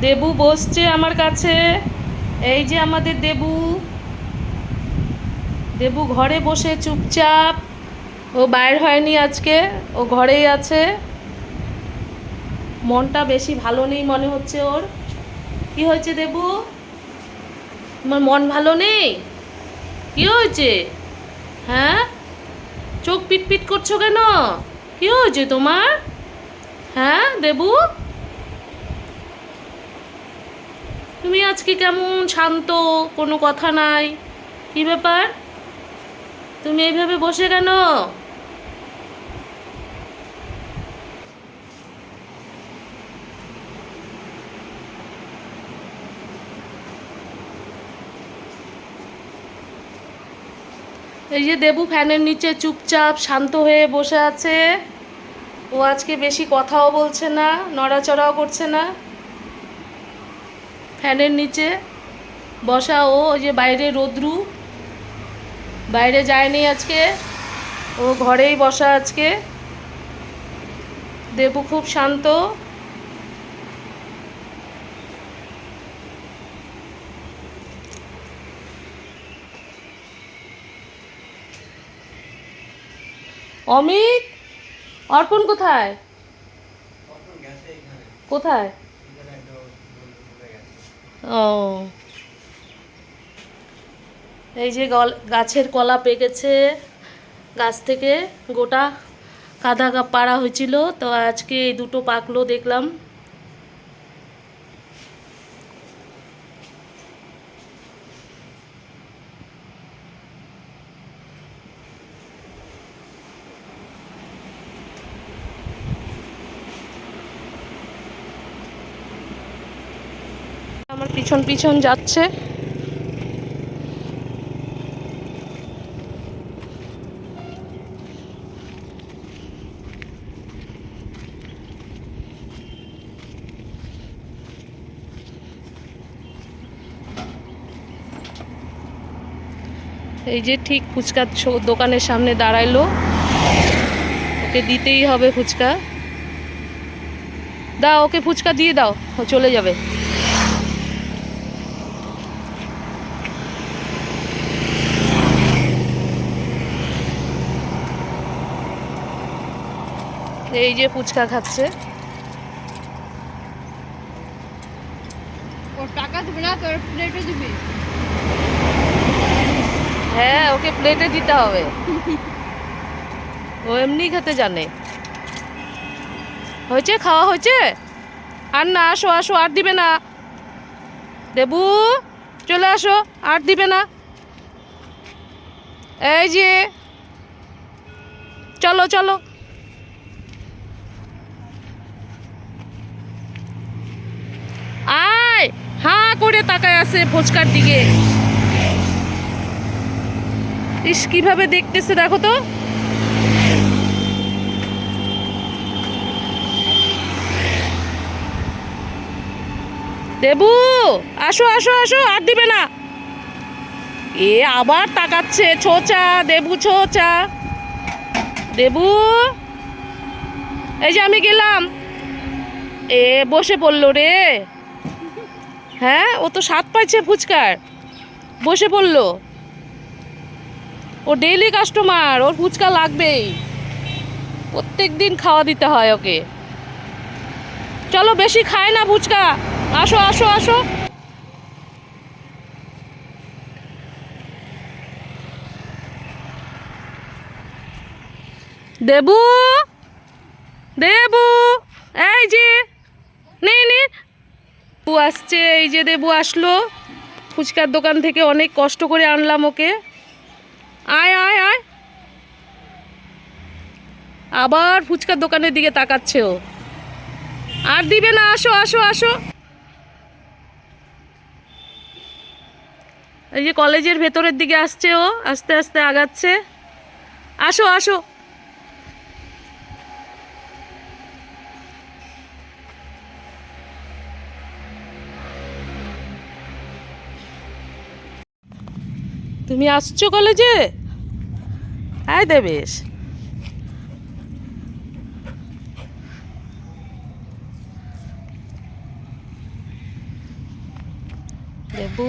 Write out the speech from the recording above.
দেবু বসছে আমার কাছে। এই যে আমাদের দেবু। দেবু ঘরে বসে চুপচাপ। ও বাইর হয়নি আজকে, ও ঘরেই আছে। মনটা বেশি ভালো নেই মনে হচ্ছে ওর। কি হয়েছে দেবু? তোমার মন ভালো নেই? কি হয়েছে? হ্যাঁ? চোখ পিট পিট করছ কেন? কি হয়েছে তোমার? হ্যাঁ দেবু? তুমি আজকে কেমন শান্ত? কোনো কথা নাই? কি ব্যাপার? তুমি এইভাবে বসে কেন? এই যে দেবু ফ্যানের নিচে চুপচাপ শান্ত হয়ে বসে আছে। ও আজকে বেশি কথাও বলছে না, নড়াচড়াও করছে না। ফ্যানের নিচে বসা ও যে বাইরে রোদ্রু, বাইরে যায়নি আজকে, ও ঘরেই বসা আজকে। দেবু খুব শান্ত। অমিত, অর্পণ কোথায়? কোথায়? ও। এই যে গল- গাছের কলা পেকেছে, গাছ থেকে গোটা কাদা পাড়া হয়েছিল। তো আজকে এই দুটো পাকলো দেখলাম আমার পিছন পিছন যাচ্ছে। এই যে ঠিক ফুচকার দোকানের সামনে দাঁড়াইলো। ওকে দিতেই হবে ফুচকা। দাও, ওকে ফুচকা দিয়ে দাও চলে যাবে। এই যে ফুচকা খাচ্ছে। হ্যাঁ ওকে প্লেটে দিতে হবে। ও এমনি খেতে জানে। হয়েছে? খাওয়া হয়েছে? আর না আসো আসো আর দিবে না। দেবু চলে আসো আর দিবে না। এই যে চলো চলো আয় হাঁ করে তাকায় আছে ফুচকার দিকে। ইস, কীভাবে দেখতেছে দেখো তো। দেবু, আসো আসো আসো, আর দিবে না। এ আবার তাকাচ্ছে, ছোচা, দেবু ছোচা। দেবু, এই যে আমি গেলাম। এ, বসে পড়ল রে। হ্যাঁ ও তো স্বাদ পাইছে ফুচকার। বসে পড়ল। ও ডেইলি কাস্টমার ওর ফুচকা লাগবেই। প্রত্যেক দিন খাওয়া দিতে হয় ওকে। চলো বেশি খায় না ফুচকা। আসো আসো আসো। দেবু? দেবু? এই যে দেবু আসছে, এই যে দেবু আসলো। ফুচকার দোকান থেকে অনেক কষ্ট করে আনলাম ওকে। আয় আয় আয়। আবার ফুচকার দোকানের দিকে তাকাচ্ছে ও। আর দিবে না, আসো আসো আসো। এই যে কলেজের ভেতরের দিকে আসছে ও, আস্তে আস্তে আগাচ্ছে। আসো আসো। তুমি আসছো কলেজে আয় দেবেশ। দেবু।